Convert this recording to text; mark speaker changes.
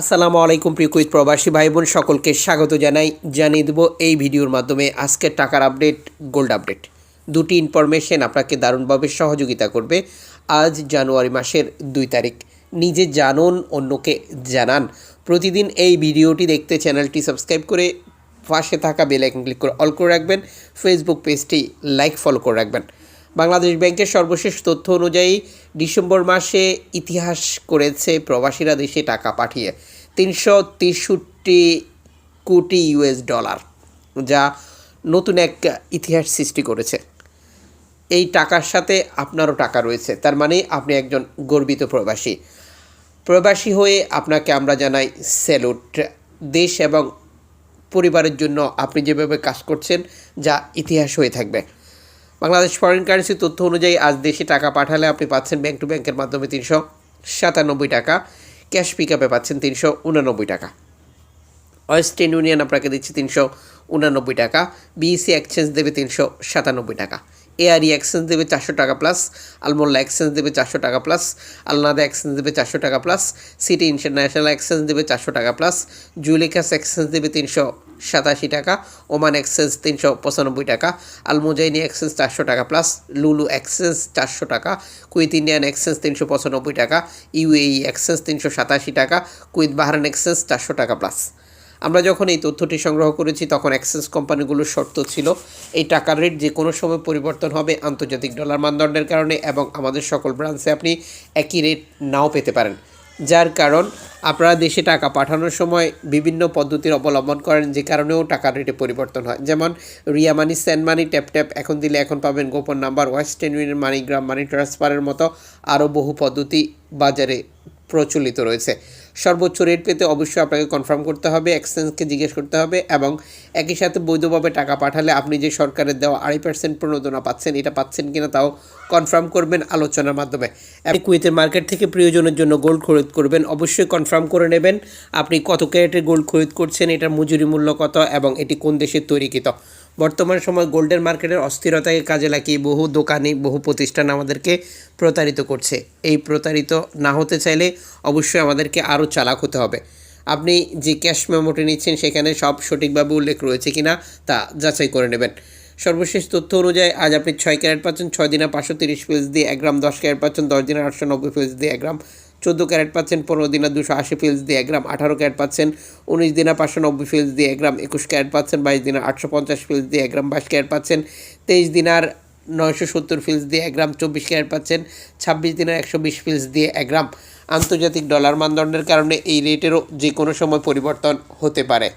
Speaker 1: আসসালামু আলাইকুম প্রিয় কুইত প্রবাসী ভাই বোন সকলকে স্বাগত জানাই, জানিয়ে দেবো এই ভিডিওর মাধ্যমে আজকের টাকার আপডেট, গোল্ড আপডেট। দুটি ইনফরমেশন আপনাকে দারুণভাবে সহযোগিতা করবে আজ জানুয়ারি মাসের দুই তারিখ। নিজে জানুন, অন্যকে জানান। প্রতিদিন এই ভিডিওটি দেখতে চ্যানেলটি সাবস্ক্রাইব করে পাশে থাকা বেল আইকন ক্লিক করে অল করে রাখবেন। ফেসবুক পেজটি লাইক ফলো করে রাখবেন। বাংলাদেশ ব্যাংকের সর্বশেষ তথ্য অনুযায়ী ডিসেম্বর মাসে ইতিহাস করেছে প্রবাসীরা দেশে টাকা পাঠিয়ে তিনশো তেষট্টি কোটি ইউএস ডলার, যা নতুন এক ইতিহাস সৃষ্টি করেছে। এই টাকার সাথে আপনারও টাকা রয়েছে, তার মানে আপনি একজন গর্বিত প্রবাসী। প্রবাসী হয়ে আপনাকে আমরা জানাই স্যালুট। দেশ এবং পরিবারের জন্য আপনি যেভাবে কাজ করছেন, যা ইতিহাস হয়ে থাকবে। বাংলাদেশ ফরেন কারেন্সি তথ্য অনুযায়ী আজ দেশে টাকা পাঠালে আপনি পাচ্ছেন ব্যাংক টু ব্যাংকের মাধ্যমে তিনশো সাতানব্বই টাকা ক্যাশ পিক আপে পাচ্ছেন তিনশো উনানব্বই টাকা। ওয়েস্টার্ন ইউনিয়ন আপনাকে দিচ্ছে তিনশো উনানব্বই টাকা বিইসি এক্সচেঞ্জ দেবে তিনশো সাতানব্বই টাকা। এআরই এক্সচেঞ্জ দেবে চারশো টাকা প্লাস আলমোল্লা এক্সচেঞ্জ দেবে চারশো টাকা প্লাস আলনাদা এক্সচেঞ্জ দেবে চারশো টাকা প্লাস সিটি ইন্টারন্যাশনাল এক্সচেঞ্জ দেবে চারশো টাকা প্লাস জুলিকাস এক্সচেঞ্জ দেবে তিনশো সাতাশি টাকা ওমান এক্সচেঞ্জ তিনশো পঁচানব্বই টাকা আলমোজাইনি এক্সচেঞ্জ চারশো টাকা প্লাস লুলু এক্সচেঞ্জ চারশো টাকা কুইথ ইন্ডিয়ান এক্সচেঞ্জ তিনশো পঁচানব্বই টাকা ইউএই এক্সচেঞ্জ তিনশো সাতাশি টাকা কুইথ বাহারান এক্সচেঞ্জ চারশো টাকা প্লাস আমরা যখন এই তথ্যটি সংগ্রহ করেছি, তখন অ্যাক্সেস কোম্পানিগুলোর শর্ত ছিল, এই টাকার রেট যে কোনো সময় পরিবর্তন হবে আন্তর্জাতিক ডলার মানদণ্ডের কারণে এবং আমাদের সকল ব্রাঞ্চে আপনি একই রেট নাও পেতে পারেন। যার কারণ, আপনারা দেশে টাকা পাঠানোর সময় বিভিন্ন পদ্ধতির অবলম্বন করেন যে কারণেও টাকার রেটে পরিবর্তন হয়। যেমন, Ria money send money, tap tap, এখন দিলে এখন পাবেন গোপন number Western Union MoneyGram, money ট্রান্সফারের মতো আরও বহু পদ্ধতি বাজারে প্রচলিত রয়েছে। সর্বোচ্চ রেট পেতে অবশ্যই আপনাকে কনফার্ম করতে হবে এক্সচেঞ্জকে জিজ্ঞেস করতে হবে এবং একই সাথে বৈধভাবে টাকা পাঠালে আপনি যে সরকারের দেওয়া আড়াই পার্সেন্ট প্রণোদনা পাচ্ছেন, এটা পাচ্ছেন কিনা তাও কনফার্ম করবেন আলোচনার মাধ্যমে। কুয়েতের মার্কেট থেকে প্রয়োজনের জন্য গোল্ড খরিদ করবেন, অবশ্যই কনফার্ম করে নেবেন আপনি কত ক্যারেটের গোল্ড খরিদ করছেন, এটার মজুরি মূল্য কত এবং এটি কোন দেশের তৈরিকৃত। বর্তমান সময় গোল্ডের মার্কেটের অস্থিরতাকে কাজে লাগিয়ে বহু দোকানি বহু প্রতিষ্ঠান আমাদেরকে প্রতারিত করছে। এই প্রতারিত না হতে চাইলে অবশ্যই আমাদেরকে আরও চালাক হতে হবে। আপনি যে ক্যাশ মেমোটি নিচ্ছেন, সেখানে সব সঠিকভাবে উল্লেখ রয়েছে কিনা তা যাচাই করে নেবেন। সর্বশেষ তথ্য অনুযায়ী, আজ আপনি ছয় ক্যারেট পাচ্ছেন, ছয় দিনে পাঁচশো তিরিশ পিস দিয়ে এক গ্রাম, দশ ক্যারেট পাচ্ছেন, দশ দিনে আটশো নব্বই পিস দিয়ে এক গ্রাম। চোদ্দ ক্যারেট পাচ্ছেন, পনেরো দিনা দুশো আশি ফিলস দিয়ে এক গ্রাম, আঠারো ক্যারেট পাচ্ছেন, উনিশ দিনা পাঁচশো নব্বই ফিলস দিয়ে এক গ্রাম, একুশ ক্যারেট পাচ্ছেন, বাইশ দিনে আটশো পঞ্চাশ ফিলস দিয়ে এক গ্রাম, বাইশ ক্যারেট পাচ্ছেন, তেইশ দিনার নয়শো সত্তর ফিলস দিয়ে এক গ্রাম, চব্বিশ ক্যারেট পাচ্ছেন, ছাব্বিশ দিনের একশো বিশ ফিলস দিয়ে এক গ্রাম। আন্তর্জাতিক ডলার মানদণ্ডের কারণে এই রেটেরও যে কোনো সময় পরিবর্তন হতে পারে।